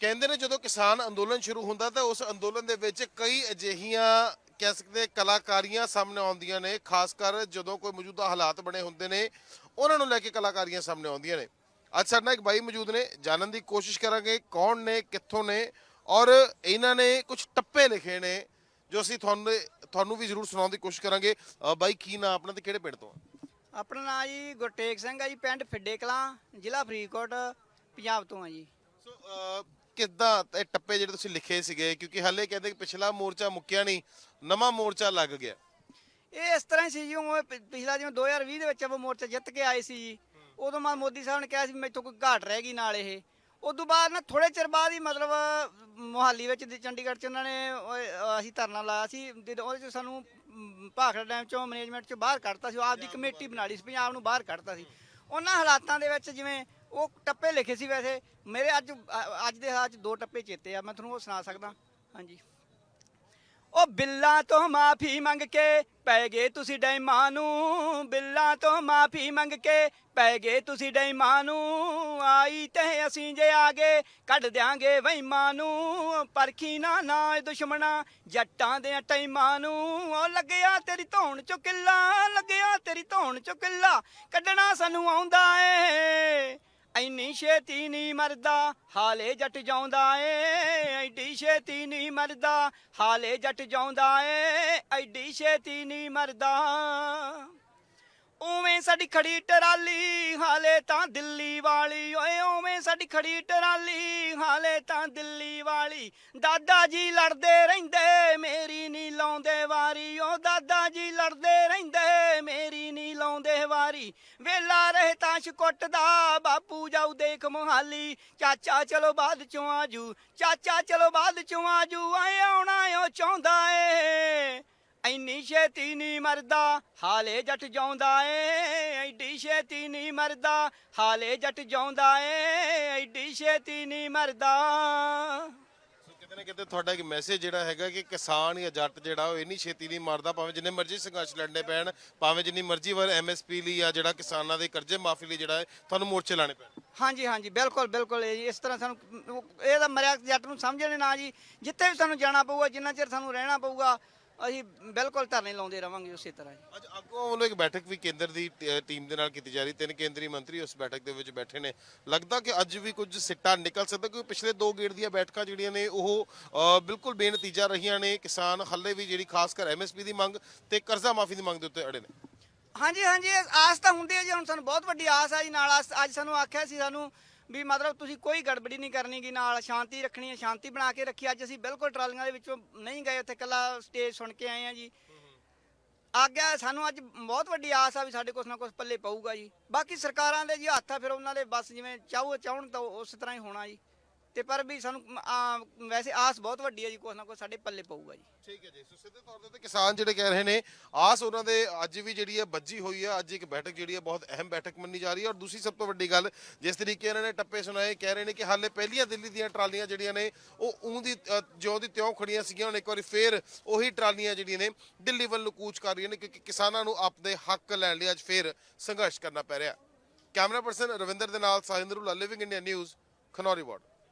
ਕਹਿੰਦੇ ਨੇ ਜਦੋਂ ਕਿਸਾਨ ਅੰਦੋਲਨ ਸ਼ੁਰੂ ਹੁੰਦਾ ਤਾਂ ਉਸ ਅੰਦੋਲਨ ਦੇ ਵਿੱਚ ਕਈ ਅਜਿਹੀਆਂ ਕਹਿ ਸਕਦੇ ਕਲਾਕਾਰੀਆਂ ਸਾਹਮਣੇ ਆਉਂਦੀਆਂ ਨੇ ਖਾਸ ਕਰ ਜਦੋਂ ਕੋਈ ਮੌਜੂਦਾ ਹਾਲਾਤ ਬਣੇ ਹੁੰਦੇ ਨੇ ਉਹਨਾਂ ਨੂੰ ਲੈ ਕੇ ਕਲਾਕਾਰੀਆਂ ਸਾਹਮਣੇ ਆਉਂਦੀਆਂ ਨੇ। ਅੱਜ ਸਾਡੇ ਨਾਲ ਇੱਕ ਬਾਈ ਮੌਜੂਦ ਨੇ ਜਾਣਨ ਦੀ ਕੋਸ਼ਿਸ਼ ਕਰਾਂਗੇ ਕੌਣ ਨੇ ਕਿੱਥੋਂ ਨੇ ਔਰ ਇਹਨਾਂ ਨੇ ਕੁਝ ਟੱਪੇ ਲਿਖੇ ਨੇ ਜੋ ਅਸੀਂ ਤੁਹਾਨੂੰ ਤੁਹਾਨੂੰ ਵੀ ਜ਼ਰੂਰ ਸੁਣਾਉਣ ਦੀ ਕੋਸ਼ਿਸ਼ ਕਰਾਂਗੇ। ਅ, ਬਾਈ ਕੀ ਨਾਂ ਆਪਣਾ ਤੇ ਕਿਹੜੇ ਪਿੰਡ ਤੋਂ ਆ? ਆਪਣਾ ਨਾਂ ਜੀ ਗੁਰਟੇਕ ਸਿੰਘ ਆ ਜੀ ਪਿੰਡ ਫਿੱਡੇ ਕਲਾਂ ਜ਼ਿਲ੍ਹਾ ਫਰੀਦਕੋਟ ਪੰਜਾਬ ਤੋਂ ਆ ਜੀ। ਸੋ ਕਿੱਦਾਂ ਇਹ ਟੱਪੇ ਜਿਹੜੇ ਤੁਸੀਂ ਲਿਖੇ ਸੀਗੇ? ਕਿਉਂਕਿ ਹਾਲੇ ਕਹਿੰਦੇ ਕਿ ਪਿਛਲਾ ਮੋਰਚਾ ਮੁੱਕਿਆ ਨਹੀਂ, ਨਵਾਂ ਮੋਰਚਾ ਲੱਗ ਗਿਆ। ਇਹ ਇਸ ਤਰ੍ਹਾਂ ਹੀ ਸੀ ਜੀ ਉਹ ਪ- ਪਿਛਲਾ ਜਿਵੇਂ 2020 ਦੇ ਵਿੱਚ ਆਪਾਂ ਮੋਰਚਾ ਜਿੱਤ ਕੇ ਆਏ ਸੀ ਜੀ, ਉਦੋਂ ਮਾ ਮੋਦੀ ਸਾਹਿਬ ਨੇ ਕਿਹਾ ਸੀ ਵੀ ਮੈਥੋਂ ਕੋਈ ਘਾਟ ਰਹਿ ਗਈ ਨਾਲ ਇਹ। ਉਦੋਂ ਬਾਅਦ ਨਾ ਥੋੜੇ ਚਿਰ ਬਾਅਦ ਹੀ ਮਤਲਬ, ਮੁਹਾਲੀ ਵਿੱਚ ਚੰਡੀਗੜ੍ਹ 'ਚ ਉਹਨਾਂ ਨੇ ਅਸੀਂ ਧਰਨਾ ਲਾਇਆ ਸੀ, ਤੇ ਉਹਦੇ 'ਚ ਸਾਨੂੰ ਭਾਖੜਾ ਡੈਮ 'ਚੋਂ, ਮੈਨੇਜਮੈਂਟ 'ਚੋਂ ਬਾਹਰ ਕੱਢਤਾ ਸੀ, ਉਹ ਆਪਦੀ ਕਮੇਟੀ ਬਣਾ ਲਈ ਸੀ, ਪੰਜਾਬ ਨੂੰ ਬਾਹਰ ਕੱਢਤਾ ਸੀ। ਉਹਨਾਂ ਹਾਲਾਤਾਂ ਦੇ ਵਿੱਚ ਜਿਵੇਂ ਉਹ ਟੱਪੇ ਲਿਖੇ ਸੀ ਵੈਸੇ। ਮੇਰੇ ਅੱਜ ਅ- ਅੱਜ ਦੇ ਹਾਲਾਤ 'ਚ ਦੋ ਟੱਪੇ ਚੇਤੇ ਆ, ਮੈਂ ਤੁਹਾਨੂੰ ਉਹ ਸੁਣਾ ਸਕਦਾ। ਹਾਂਜੀ। ਉਹ ਬਿੱਲਾਂ ਤੋਂ ਮਾਫੀ ਮੰਗ ਕੇ ਪੈ ਗਏ ਤੁਸੀਂ ਡੈਮਾਂ ਨੂੰ। ਬਿੱਲਾਂ ਤੋਂ ਮਾਫੀ ਮੰਗ ਕੇ ਪੈ ਗਏ ਤੁਸੀਂ ਡੈਮਾਂ ਨੂੰ। ਆਈ ਤੇ ਅਸੀਂ ਜੇ ਆ ਗਏ ਕੱਢ ਦਿਆਂਗੇ ਵਹਿਮਾਂ ਨੂੰ। ਪਰਖੀ ਨਾ ਨਾ ਏ ਦੁਸ਼ਮਣਾ ਜੱਟਾਂ ਦੇ ਟੈਮਾਂ ਨੂੰ। ਉਹ ਲੱਗਿਆ ਤੇਰੀ ਧੌਣ ਚੋਂ ਕਿੱਲਾ, ਲੱਗਿਆ ਤੇਰੀ ਧੌਣ ਚੋਂ ਕਿੱਲਾ। ਕੱਢਣਾ ਸਾਨੂੰ ਆਉਂਦਾ ਏ। ਐਨੀ ਛੇਤੀ ਨਹੀਂ ਮਰਦਾ, ਹਾਲੇ ਜੱਟ ਜਾਉਂਦਾ ਏ, ਐਡੀ ਛੇਤੀ ਨਹੀਂ ਮਰਦਾ, ਹਾਲੇ ਜੱਟ ਜਾਉਂਦਾ ਏ, ਐਡੀ ਛੇਤੀ ਨਹੀਂ ਮਰਦਾ। ਉਵੇਂ ਸਾਡੀ ਖੜੀ ਟਰਾਲੀ, ਹਾਲੇ ਤਾਂ ਦਿੱਲੀ ਵਾਲੀ, ਓਏ ਉਵੇਂ ਸਾਡੀ ਖੜੀ ਟਰਾਲੀ, ਹਾਲੇ ਤਾਂ ਦਿੱਲੀ ਵਾਲੀ। ਦਾਦਾ ਜੀ ਲੜਦੇ ਰਹਿੰਦੇ, ਮੇਰੀ ਨਹੀਂ ਲਾਉਂਦੇ ਵਾਰੀ, ਓ ਦਾਦਾ ਜੀ ਲੜਦੇ ਰਹਿੰਦੇ। ਲਾਉਂਦੇ ਵੇਲਾ ਰਹੇ ਤਾਂ ਕੁੱਟਦਾ ਬਾਪੂ ਜਾਊ ਦੇਖ ਮੋਹਾਲੀ। ਚਾਚਾ ਚਲੋ ਬਾਅਦ ਚੋਂ ਆਜੂ, ਚਾਚਾ ਚਲੋ ਬਾਅਦ ਚੋਂ ਆਜੂ ਆਏ ਆਉਣਾ ਓ ਚਾਹੁੰਦਾ ਏ। ਐਨੀ ਛੇਤੀ ਨਹੀਂ ਮਰਦਾ, ਹਾਲੇ ਜੱਟ ਜਾਉਂਦਾ ਏ। ਐਡੀ ਛੇਤੀ ਨਹੀਂ ਮਰਦਾ, ਹਾਲੇ ਜੱਟ ਜਾਉਂਦਾ ਏ। ਐਡੀ ਛੇਤੀ ਨਹੀਂ ਮਰਦਾ। ਕਿਤੇ ਨਾ ਕਿਤੇ ਤੁਹਾਡਾ ਇੱਕ ਮੈਸੇਜ ਜਿਹੜਾ ਹੈਗਾ ਕਿ ਕਿਸਾਨ ਜਾਂ ਜੱਟ ਜਿਹੜਾ ਉਹ ਇੰਨੀ ਛੇਤੀ ਨਹੀਂ ਮਰਦਾ, ਭਾਵੇਂ ਜਿੰਨੇ ਮਰਜ਼ੀ ਸੰਘਰਸ਼ ਲੜਨੇ ਪੈਣ, ਭਾਵੇਂ ਜਿੰਨੀ ਮਰਜ਼ੀ ਵਾਰ ਐਮਐਸਪੀ ਲਈ ਜਾਂ ਜਿਹੜਾ ਕਿਸਾਨਾਂ ਦੇ ਕਰਜ਼ੇ ਮਾਫੀ ਲਈ ਜਿਹੜਾ ਹੈ, ਤੁਹਾਨੂੰ ਮੋਰਚੇ ਲਾਣੇ ਪੈਣ। ਹਾਂਜੀ ਹਾਂਜੀ, ਬਿਲਕੁਲ ਬਿਲਕੁਲ ਇਹ ਜੀ, ਇਸ ਤਰ੍ਹਾਂ ਸਾਨੂੰ ਇਹ ਤਾਂ ਮਰਿਆ ਜੱਟ ਨੂੰ ਸਮਝਣੇ ਨਾ ਜੀ, ਜਿੱਥੇ ਵੀ ਸਾਨੂੰ ਜਾਣਾ ਪਊਗਾ, ਜਿੰਨਾ ਚਿਰ ਸਾਨੂੰ ਰਹਿਣਾ ਪਊਗਾ ਅਸੀਂ ਬਿਲਕੁਲ ਧਰਨੇ ਲਾਉਂਦੇ ਰਵਾਂਗੇ ਉਸੇ ਤਰ੍ਹਾਂ ਅੱਜ ਆਗੂਆਂ ਵੱਲੋਂ ਇੱਕ ਬੈਠਕ ਵੀ ਕੇਂਦਰ ਦੀ ਟ- ਟੀਮ ਦੇ ਨਾਲ ਕੀਤੀ ਜਾ ਰਹੀ ਤਿੰਨ ਕੇਂਦਰੀ ਮੰਤਰੀ ਉਸ ਬੈਠਕ ਦੇ ਵਿੱਚ ਬੈਠੇ ਨੇ। ਲੱਗਦਾ ਕਿ ਅੱਜ ਵੀ ਕੁਝ ਸਿੱਟਾ ਨਿਕਲ ਸਕਦਾ ਕਿਉਂਕਿ ਪਿਛਲੇ ਦੋ ਗੇੜ ਦੀਆਂ ਬੈਠਕਾਂ ਜਿਹੜੀਆਂ ਨੇ ਉਹ ਅ, ਬਿਲਕੁਲ ਬੇਨਤੀਜਾ ਰਹੀਆਂ ਨੇ ਕਿਸਾਨ ਹੱਲੇ ਵੀ ਜਿਹੜੀ ਖਾਸ ਕਰ ਐਮਐਸਪੀ ਦੀ ਮੰਗ ਤੇ ਕਰਜ਼ਾ ਮਾਫੀ ਦੀ ਮੰਗ ਦੇ ਉੱਤੇ ਅੜੇ ਨੇ। ਹਾਂਜੀ ਹਾਂਜੀ ਆਸ ਤਾਂ ਹੁੰਦੀ ਹੈ ਜੀ ਹੁਣ ਸਾਨੂੰ ਬਹੁਤ ਵੱਡੀ ਆਸ ਆ ਜੀ ਨਾਲ ਆਸ- ਅੱਜ ਸਾਨੂੰ ਆਖਿਆ ਸੀ ਸਾਨੂੰ ਵੀ ਮਤਲਬ ਤੁਸੀਂ ਕੋਈ ਗੜਬੜੀ ਨਹੀਂ ਕਰਨੀ ਗੀ ਨਾਲ, ਸ਼ਾਂਤੀ ਰੱਖਣੀ ਹੈ, ਸ਼ਾਂਤੀ ਬਣਾ ਕੇ ਰੱਖੀ। ਅੱਜ ਅਸੀਂ ਬਿਲਕੁਲ ਟਰਾਲੀਆਂ ਦੇ ਵਿੱਚੋਂ ਨਹੀਂ ਗਏ, ਉੱਥੇ ਕੱਲਾ ਸਟੇਜ ਸੁਣ ਕੇ ਆਏ ਆ ਜੀ। ਆਗਿਆ, ਸਾਨੂੰ ਅੱਜ ਬਹੁਤ ਵੱਡੀ ਆਸ ਆ ਵੀ ਸਾਡੇ ਕੁਛ ਨਾ ਕੁਛ ਪੱਲੇ ਪਊਗਾ ਜੀ। ਬਾਕੀ ਸਰਕਾਰਾਂ ਦੇ ਜੀ ਹੱਥ ਆ, ਫਿਰ ਉਹਨਾਂ ਦੇ ਬਸ ਜਿਵੇਂ ਚਾਹੋ ਚਾਹਣ ਤਾਂ ਉਸ ਤਰ੍ਹਾਂ ਹੀ ਹੋਣਾ ਜੀ। ਤੇ ਪਰ ਵੀ ਸਾਨੂੰ ਆ, ਵੈਸੇ ਆਸ ਬਹੁਤ ਵੱਡੀ ਹੈ ਜੀ ਕੁਛ ਨਾ ਕੁਛ ਸਾਡੇ ਪੱਲੇ ਪਊਗਾ ਜੀ। ਠੀਕ ਹੈ ਜੀ ਸੋ ਸਿੱਧੇ ਤੌਰ ਤੇ ਉੱਤੇ ਕਿਸਾਨ ਜਿਹੜੇ ਕਹਿ ਰਹੇ ਨੇ ਆਸ ਉਹਨਾਂ ਦੇ ਅੱਜ ਵੀ ਜਿਹੜੀ ਹੈ ਬੱਜੀ ਹੋਈ ਹੈ ਅੱਜ ਇੱਕ ਬੈਠਕ ਜਿਹੜੀ ਹੈ ਬਹੁਤ ਅਹਿਮ ਬੈਠਕ ਮੰਨੀ ਜਾ ਰਹੀ ਹੈ ਔਰ ਦੂਸਰੀ ਸਭ ਤੋਂ ਵੱਡੀ ਗੱਲ ਜਿਸ ਤਰੀਕੇ ਇਹਨਾਂ ਨੇ ਟੱਪੇ ਸੁਣਾਏ ਕਹਿ ਰਹੇ ਨੇ ਕਿ ਹਾਲੇ ਪਹਿਲੀਆਂ ਦਿੱਲੀ ਦੀਆਂ ਟਰਾਲੀਆਂ ਜਿਹੜੀਆਂ ਨੇ ਉਹ ਊਂ ਦੀ ਅ, ਜਿਉਂ ਦੀ ਤਿਉਂ ਖੜੀਆਂ ਸੀਗੀਆਂ ਹੁਣ ਇੱਕ ਵਾਰੀ ਫੇਰ ਉਹੀ ਟਰਾਲੀਆਂ ਜਿਹੜੀਆਂ ਨੇ ਦਿੱਲੀ ਵੱਲ ਨੂੰ ਕੂਚ ਕਰ ਰਹੀਆਂ ਨੇ ਕਿਉਂਕਿ ਕਿਸਾਨਾਂ ਨੂੰ ਆਪਣੇ ਹੱਕ ਲੈਣ ਲਈ ਅੱਜ ਫੇਰ ਸੰਘਰਸ਼ ਕਰਨਾ ਪੈ ਰਿਹਾ। ਕੈਮਰਾ ਪਰਸਨ ਰਵਿੰਦਰ ਦੇ ਨਾਲ ਸਾਹਿੰਦਰੂ Living India News Khanauri ward.